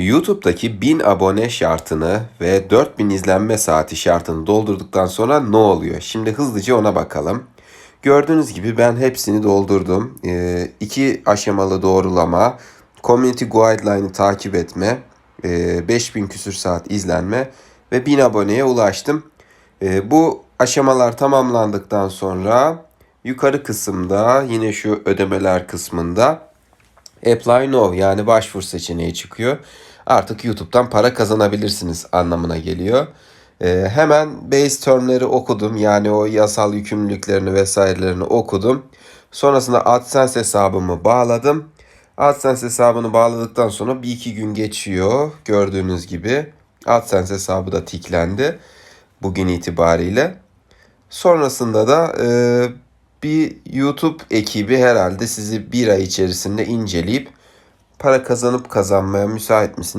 YouTube'daki 1000 abone şartını ve 4000 izlenme saati şartını doldurduktan sonra ne oluyor? Şimdi hızlıca ona bakalım. Gördüğünüz gibi ben hepsini doldurdum. Ee, iki aşamalı doğrulama, community guideline'ı takip etme, e, 5000 küsür saat izlenme ve 1000 aboneye ulaştım. Ee, bu aşamalar tamamlandıktan sonra yukarı kısımda yine şu ödemeler kısmında Apply Now yani başvur seçeneği çıkıyor. Artık YouTube'dan para kazanabilirsiniz anlamına geliyor. Ee, hemen base termleri okudum. Yani o yasal yükümlülüklerini vesairelerini okudum. Sonrasında AdSense hesabımı bağladım. AdSense hesabını bağladıktan sonra bir iki gün geçiyor. Gördüğünüz gibi AdSense hesabı da tiklendi bugün itibariyle. Sonrasında da e, bir YouTube ekibi herhalde sizi bir ay içerisinde inceleyip para kazanıp kazanmaya müsait misiniz?